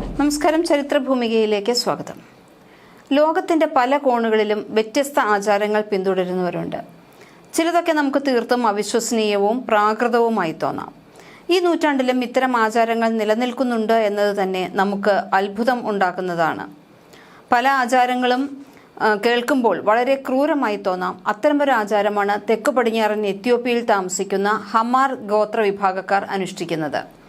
നമസ്കാരം ചരിത്രഭൂമികയിലേക്ക് സ്വാഗതം. ലോകത്തിന്റെ പല കോണുകളിലും വ്യത്യസ്ത ആചാരങ്ങൾ പിന്തുടരുന്നവരുണ്ട്. ചിലതൊക്കെ നമുക്ക് തീർത്തും അവിശ്വസനീയവും പ്രാകൃതവുമായി തോന്നാം. ഈ നൂറ്റാണ്ടിലും ഇത്തരം ആചാരങ്ങൾ നിലനിൽക്കുന്നുണ്ട് എന്നത് തന്നെ നമുക്ക് അത്ഭുതം ഉണ്ടാക്കുന്നതാണ്. പല ആചാരങ്ങളും കേൾക്കുമ്പോൾ വളരെ ക്രൂരമായി തോന്നാം. അത്തരമൊരു ആചാരമാണ് തെക്ക് പടിഞ്ഞാറൻ എത്യോപ്യയിൽ താമസിക്കുന്ന ഹമാർ ഗോത്ര വിഭാഗക്കാർ അനുഷ്ഠിക്കുന്നത്.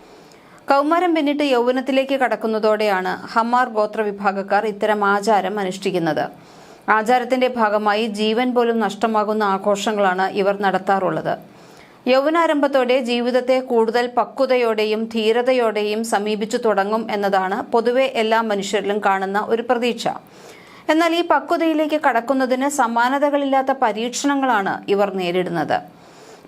കൗമാരം പിന്നിട്ട് യൗവനത്തിലേക്ക് കടക്കുന്നതോടെയാണ് ഹമാർ ഗോത്ര വിഭാഗക്കാർ ഇത്തരം ആചാരം അനുഷ്ഠിക്കുന്നത്. ആചാരത്തിന്റെ ഭാഗമായി ജീവൻ പോലും നഷ്ടമാകുന്ന ആഘോഷങ്ങളാണ് ഇവർ നടത്താറുള്ളത്. യൗവനാരംഭത്തോടെ ജീവിതത്തെ കൂടുതൽ പക്വതയോടെയും ധീരതയോടെയും സമീപിച്ചു തുടങ്ങും എന്നതാണ് പൊതുവെ എല്ലാ മനുഷ്യരിലും കാണുന്ന ഒരു പ്രതീക്ഷ. എന്നാൽ ഈ പക്വതയിലേക്ക് കടക്കുന്നതിന് സമാനതകളില്ലാത്ത പരീക്ഷണങ്ങളാണ് ഇവർ നേരിടുന്നത്.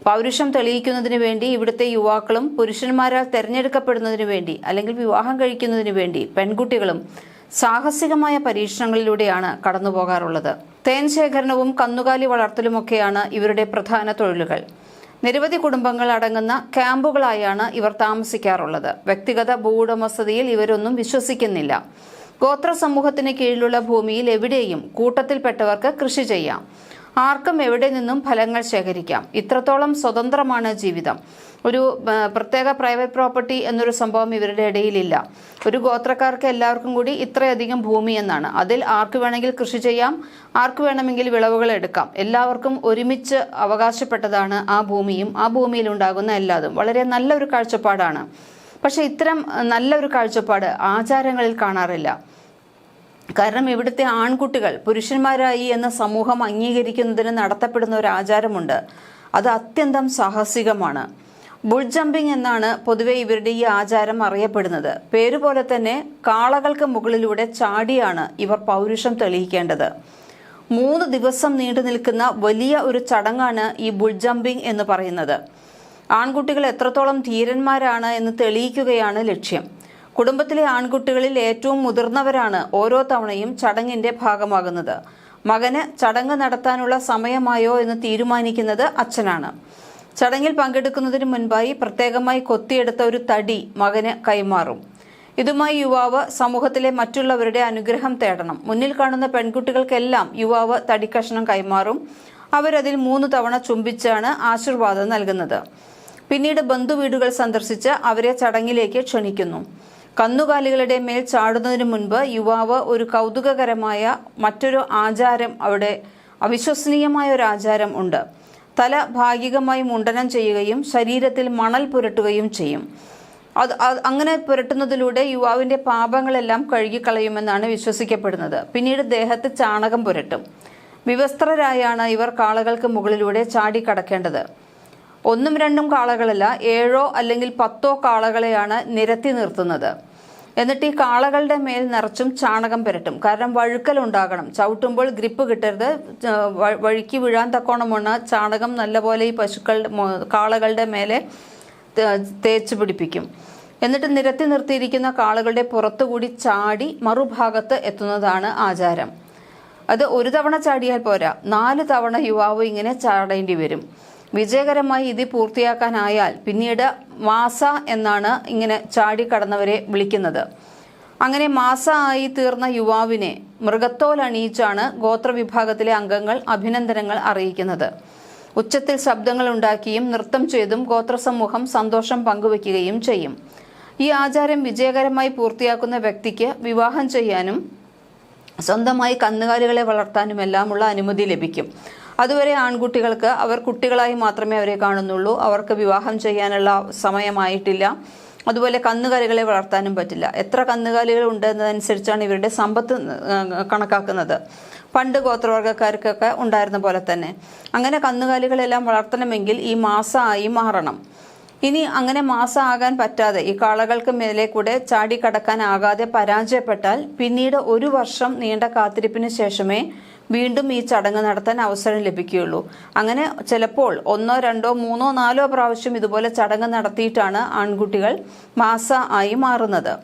പൗരുഷം തെളിയിക്കുന്നതിന് വേണ്ടി ഇവിടുത്തെ യുവാക്കളും പുരുഷന്മാരാൽ തെരഞ്ഞെടുക്കപ്പെടുന്നതിന് വേണ്ടി അല്ലെങ്കിൽ വിവാഹം കഴിക്കുന്നതിന് വേണ്ടി പെൺകുട്ടികളും സാഹസികമായ പരീക്ഷണങ്ങളിലൂടെയാണ് കടന്നുപോകാറുള്ളത്. തേൻ ശേഖരണവും കന്നുകാലി വളർത്തലുമൊക്കെയാണ് ഇവരുടെ പ്രധാന തൊഴിലുകൾ. നിരവധി കുടുംബങ്ങൾ അടങ്ങുന്ന ക്യാമ്പുകളായാണ് ഇവർ താമസിക്കാറുള്ളത്. വ്യക്തിഗത ഭൂവുടമസ്ഥതയിൽ ഇവരൊന്നും വിശ്വസിക്കുന്നില്ല. ഗോത്ര സമൂഹത്തിന് കീഴിലുള്ള ഭൂമിയിൽ എവിടെയും കൂട്ടത്തിൽപ്പെട്ടവർക്ക് കൃഷി ചെയ്യാം. ആർക്കും എവിടെ നിന്നും ഫലങ്ങൾ ശേഖരിക്കാം. ഇത്രത്തോളം സ്വതന്ത്രമാണ് ജീവിതം. ഒരു പ്രത്യേക പ്രൈവറ്റ് പ്രോപ്പർട്ടി എന്നൊരു സംഭവം ഇവരുടെ ഇടയിലില്ല. ഒരു ഗോത്രക്കാർക്ക് എല്ലാവർക്കും കൂടി ഇത്രയധികം ഭൂമി എന്നാണ്. അതിൽ ആർക്ക് വേണമെങ്കിൽ കൃഷി ചെയ്യാം ആർക്ക് വേണമെങ്കിൽ വിളവുകൾ എടുക്കാം. എല്ലാവർക്കും ഒരുമിച്ച് അവകാശപ്പെട്ടതാണ് ആ ഭൂമിയും ആ ഭൂമിയിൽ ഉണ്ടാകുന്ന എല്ലാതും. വളരെ നല്ലൊരു കാഴ്ചപ്പാടാണ്. പക്ഷെ ഇത്തരം നല്ലൊരു കാഴ്ചപ്പാട് ആചാരങ്ങളിൽ കാണാറില്ല. കാരണം ഇവിടുത്തെ ആൺകുട്ടികൾ പുരുഷന്മാരായി എന്ന സമൂഹം അംഗീകരിക്കുന്നതിന് നടത്തപ്പെടുന്ന ഒരു ആചാരമുണ്ട്. അത് അത്യന്തം സാഹസികമാണ്. ബുൾ ജമ്പിംഗ് എന്നാണ് പൊതുവെ ഇവരുടെ ഈ ആചാരം അറിയപ്പെടുന്നത്. പേരുപോലെ തന്നെ കാളകൾക്ക് മുകളിലൂടെ ചാടിയാണ് ഇവർ പൗരുഷം തെളിയിക്കേണ്ടത്. മൂന്ന് ദിവസം നീണ്ടു നിൽക്കുന്ന വലിയ ഒരു ചടങ്ങാണ് ഈ ബുൾ ജമ്പിംഗ് എന്ന് പറയുന്നത്. ആൺകുട്ടികൾ എത്രത്തോളം ധീരന്മാരാണ് എന്ന് തെളിയിക്കുകയാണ് ലക്ഷ്യം. കുടുംബത്തിലെ ആൺകുട്ടികളിൽ ഏറ്റവും മുതിർന്നവരാണ് ഓരോ തവണയും ചടങ്ങിന്റെ ഭാഗമാകുന്നത്. മകന് ചടങ്ങ് നടത്താനുള്ള സമയമായോ എന്ന് തീരുമാനിക്കുന്നത് അച്ഛനാണ്. ചടങ്ങിൽ പങ്കെടുക്കുന്നതിന് മുൻപായി പ്രത്യേകമായി കൊത്തിയെടുത്ത ഒരു തടി മകന് കൈമാറും. ഇതുമായി യുവാവ് സമൂഹത്തിലെ മറ്റുള്ളവരുടെ അനുഗ്രഹം തേടണം. മുന്നിൽ കാണുന്ന പെൺകുട്ടികൾക്കെല്ലാം യുവാവ് തടിക്കഷ്ണം കൈമാറും. അവരതിൽ മൂന്ന് തവണ ചുംബിച്ചാണ് ആശീർവാദം നൽകുന്നത്. പിന്നീട് ബന്ധുവീടുകൾ സന്ദർശിച്ച് അവരെ ചടങ്ങിലേക്ക് ക്ഷണിക്കുന്നു. കന്നുകാലികളുടെ മേൽ ചാടുന്നതിന് മുൻപ് യുവാവ് ഒരു കൗതുകകരമായ മറ്റൊരു ആചാരം അവിടെ അവിശ്വസനീയമായ ഒരു ആചാരം ഉണ്ട്. തല ഭാഗികമായി മുണ്ടനം ചെയ്യുകയും ശരീരത്തിൽ മണൽ പുരട്ടുകയും ചെയ്യും. അത് അങ്ങനെ പുരട്ടുന്നതിലൂടെ യുവാവിന്റെ പാപങ്ങളെല്ലാം കഴുകിക്കളയുമെന്നാണ് വിശ്വസിക്കപ്പെടുന്നത്. പിന്നീട് ദേഹത്ത് ചാണകം പുരട്ടും. വിവസ്ത്രരായാണ് ഇവർ കാളകൾക്ക് മുകളിലൂടെ ചാടിക്കടക്കേണ്ടത്. ഒന്നും രണ്ടും കാളകളല്ല ഏഴോ അല്ലെങ്കിൽ പത്തോ കാളകളെയാണ് നിരത്തി നിർത്തുന്നത്. എന്നിട്ട് ഈ കാളകളുടെ മേൽ നിറച്ചും ചാണകം പുരട്ടും. കാരണം വഴുക്കൽ ഉണ്ടാകണം. ചവിട്ടുമ്പോൾ ഗ്രിപ്പ് കിട്ടരുത്. വഴുക്കി വീഴാൻ തക്കോണമാണ് ചാണകം നല്ലപോലെ ഈ പശുക്കളുടെ കാളകളുടെ മേലെ തേച്ച് പിടിപ്പിക്കും. എന്നിട്ട് നിരത്തി നിർത്തിയിരിക്കുന്ന കാളകളുടെ പുറത്തുകൂടി ചാടി മറുഭാഗത്ത് എത്തുന്നതാണ് ആചാരം. അത് ഒരു തവണ ചാടിയാൽ പോരാ. നാല് തവണ യുവാവ് ഇങ്ങനെ ചാടേണ്ടി വരും. വിജയകരമായി ഇത് പൂർത്തിയാക്കാനായാൽ പിന്നീട് മാസ എന്നാണ് ഇങ്ങനെ ചാടിക്കടന്നവരെ വിളിക്കുന്നത്. അങ്ങനെ മാസ ആയി തീർന്ന യുവാവിനെ മൃഗത്തോൽ അണിയിച്ചാണ് ഗോത്രവിഭാഗത്തിലെ അംഗങ്ങൾ അഭിനന്ദനങ്ങൾ അറിയിക്കുന്നത്. ഉച്ചത്തിൽ ശബ്ദങ്ങൾ ഉണ്ടാക്കിയും നൃത്തം ചെയ്തും ഗോത്രസമൂഹം സന്തോഷം പങ്കുവയ്ക്കുകയും ചെയ്യും. ഈ ആചാരം വിജയകരമായി പൂർത്തിയാക്കുന്ന വ്യക്തിക്ക് വിവാഹം ചെയ്യാനും സ്വന്തമായി കന്നുകാലികളെ വളർത്താനുമെല്ലാമുള്ള അനുമതി ലഭിക്കും. അതുവരെ ആൺകുട്ടികൾക്ക് അവർ കുട്ടികളായി മാത്രമേ അവരെ കാണുന്നുള്ളൂ. അവർക്ക് വിവാഹം ചെയ്യാനുള്ള സമയമായിട്ടില്ല. അതുപോലെ കന്നുകാലികളെ വളർത്താനും പറ്റില്ല. എത്ര കന്നുകാലികൾ ഉണ്ട് എന്നതനുസരിച്ചാണ് ഇവരുടെ സമ്പത്ത് കണക്കാക്കുന്നത്. പണ്ട് ഗോത്രവർഗക്കാർക്കൊക്കെ ഉണ്ടായിരുന്ന പോലെ തന്നെ. അങ്ങനെ കന്നുകാലികളെല്ലാം വളർത്തണമെങ്കിൽ ഈ മാസമായി മാറണം. ഇനി അങ്ങനെ മാസമാകാൻ പറ്റാതെ ഈ കാളകൾക്ക് മേലെ കൂടെ ചാടിക്കടക്കാനാകാതെ പരാജയപ്പെട്ടാൽ പിന്നീട് ഒരു വർഷം നീണ്ട കാത്തിരിപ്പിന് ശേഷമേ വീണ്ടും ഈ ചടങ്ങ് നടത്താൻ അവസരം ലഭിക്കുകയുള്ളൂ. അങ്ങനെ ചിലപ്പോൾ ഒന്നോ രണ്ടോ മൂന്നോ നാലോ പ്രാവശ്യം ഇതുപോലെ ചടങ്ങ് നടത്തിയിട്ടാണ് ആൺകുട്ടികൾ മാസ ആയി മാറുന്നത്.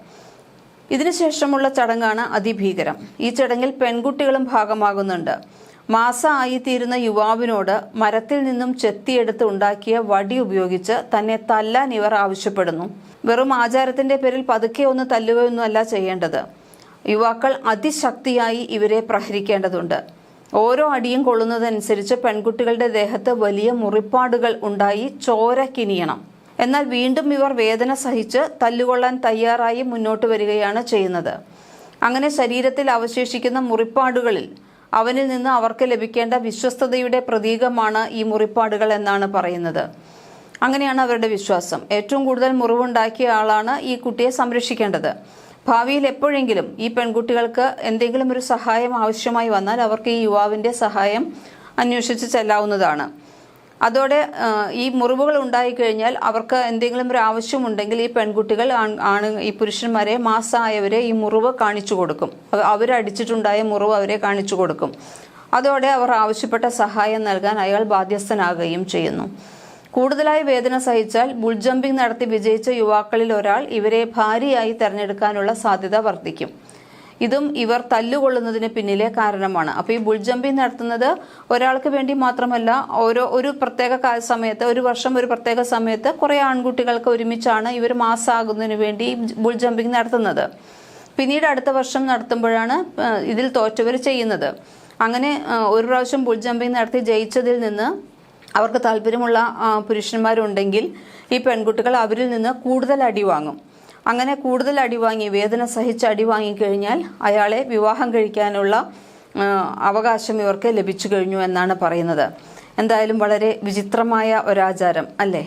ഇതിനുശേഷമുള്ള ചടങ്ങാണ് അതിഭീകരം. ഈ ചടങ്ങിൽ പെൺകുട്ടികളും ഭാഗമാകുന്നുണ്ട്. മാസ ആയിത്തീരുന്ന യുവാവിനോട് മരത്തിൽ നിന്നും ചെത്തിയെടുത്ത് ഉണ്ടാക്കിയ വടി ഉപയോഗിച്ച് തന്നെ തല്ലാൻ ഇവർ ആവശ്യപ്പെടുന്നു. വെറും ആചാരത്തിന്റെ പേരിൽ പതുക്കെ ഒന്ന് തല്ലുകയൊന്നുമല്ല ചെയ്യേണ്ടത്. യുവാക്കൾ അതിശക്തിയായി ഇവരെ പ്രഹരിക്കേണ്ടതുണ്ട്. ഓരോ അടിയും കൊള്ളുന്നതനുസരിച്ച് പെൺകുട്ടികളുടെ ദേഹത്ത് വലിയ മുറിപ്പാടുകൾ ഉണ്ടായി ചോര കിനിയണം. എന്നാൽ വീണ്ടും ഇവർ വേദന സഹിച്ച് തല്ലുകൊള്ളാൻ തയ്യാറായി മുന്നോട്ട് വരികയാണ് ചെയ്യുന്നത്. അങ്ങനെ ശരീരത്തിൽ അവശേഷിക്കുന്ന മുറിപ്പാടുകളിൽ അവനിൽ നിന്ന് അവർക്ക് ലഭിക്കേണ്ട വിശ്വസ്തതയുടെ പ്രതീകമാണ് ഈ മുറിപ്പാടുകൾ എന്നാണ് പറയുന്നത്. അങ്ങനെയാണ് അവരുടെ വിശ്വാസം. ഏറ്റവും കൂടുതൽ മുറിവുണ്ടാക്കിയ ആളാണ് ഈ കുട്ടിയെ സംരക്ഷിക്കേണ്ടത്. ഭാവിയിൽ എപ്പോഴെങ്കിലും ഈ പെൺകുട്ടികൾക്ക് എന്തെങ്കിലും ഒരു സഹായം ആവശ്യമായി വന്നാൽ അവർക്ക് ഈ യുവാവിന്റെ സഹായം അന്വേഷിച്ച് ചെല്ലാവുന്നതാണ്. അതോടെ ഈ മുറിവുകൾ ഉണ്ടായിക്കഴിഞ്ഞാൽ അവർക്ക് എന്തെങ്കിലും ഒരു ആവശ്യമുണ്ടെങ്കിൽ ഈ പെൺകുട്ടികൾ ആണ് ഈ പുരുഷന്മാരെ മാസമായവരെ ഈ മുറിവ് കാണിച്ചു കൊടുക്കും. അവ- അവരടിച്ചിട്ടുണ്ടായ മുറിവ് അവരെ കാണിച്ചു കൊടുക്കും. അതോടെ അവർ ആവശ്യപ്പെട്ട സഹായം നൽകാൻ അയാൾ ബാധ്യസ്ഥനാകുകയും ചെയ്യുന്നു. കൂടുതലായി വേദന സഹിച്ചാൽ ബുൾ ജമ്പിംഗ് നടത്തി വിജയിച്ച യുവാക്കളിൽ ഒരാൾ ഇവരെ ഭാര്യയായി തെരഞ്ഞെടുക്കാനുള്ള സാധ്യത വർദ്ധിക്കും. ഇതും ഇവർ തല്ലുകൊള്ളുന്നതിന് പിന്നിലെ കാരണമാണ്. അപ്പോൾ ഈ ബുൾ ജമ്പിംഗ് നടത്തുന്നത് ഒരാൾക്ക് വേണ്ടി മാത്രമല്ല ഓരോ ഒരു പ്രത്യേക സമയത്ത് ഒരു വർഷം ഒരു പ്രത്യേക സമയത്ത് കുറേ ആൺകുട്ടികൾക്ക് ഒരുമിച്ചാണ് ഇവർ മാസാകുന്നതിന് വേണ്ടി ബുൾ ജമ്പിംഗ് നടത്തുന്നത്. പിന്നീട് അടുത്ത വർഷം നടത്തുമ്പോഴാണ് ഇതിൽ തോറ്റവർ ചെയ്യുന്നത്. അങ്ങനെ ഒരു പ്രാവശ്യം ബുൾ ജമ്പിംഗ് നടത്തി ജയിച്ചതിൽ നിന്ന് അവർക്ക് താല്പര്യമുള്ള പുരുഷന്മാരുണ്ടെങ്കിൽ ഈ പെൺകുട്ടികൾ അവരിൽ നിന്ന് കൂടുതൽ അടി വാങ്ങും. അങ്ങനെ കൂടുതൽ അടി വാങ്ങി വേദന സഹിച്ച് അടി വാങ്ങിക്കഴിഞ്ഞാൽ അയാളെ വിവാഹം കഴിക്കാനുള്ള അവകാശം ഇവർക്ക് ലഭിച്ചു കഴിഞ്ഞു എന്നാണ് പറയുന്നത്. എന്തായാലും വളരെ വിചിത്രമായ ഒരാചാരം അല്ലേ?